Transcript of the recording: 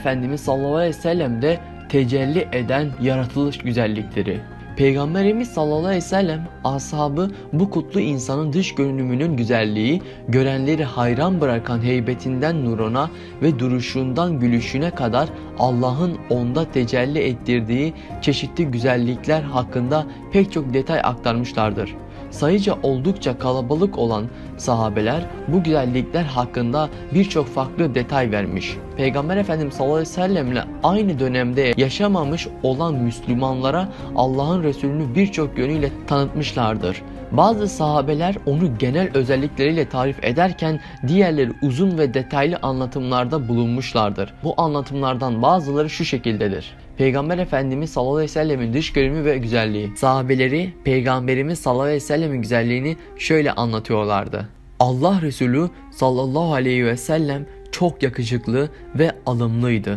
Efendimiz sallallahu aleyhi ve sellem de tecelli eden yaratılış güzellikleri. Peygamberimiz sallallahu aleyhi ve sellem ashabı bu kutlu insanın dış görünümünün güzelliği, görenleri hayran bırakan heybetinden nuruna ve duruşundan gülüşüne kadar Allah'ın onda tecelli ettirdiği çeşitli güzellikler hakkında pek çok detay aktarmışlardır. Sayıca oldukça kalabalık olan sahabeler bu güzellikler hakkında birçok farklı detay vermiş. Peygamber Efendimiz sallallahu aleyhi ve sellemle aynı dönemde yaşamamış olan Müslümanlara Allah'ın Resulünü birçok yönüyle tanıtmışlardır. Bazı sahabeler onu genel özellikleriyle tarif ederken diğerleri uzun ve detaylı anlatımlarda bulunmuşlardır. Bu anlatımlardan bazıları şu şekildedir. Peygamber Efendimiz sallallahu aleyhi ve sellemin dış görünümü ve güzelliği. Sahabeleri Peygamberimiz sallallahu aleyhi ve sellemin güzelliğini şöyle anlatıyorlardı. Allah Resulü sallallahu aleyhi ve sellem çok yakışıklı ve alımlıydı.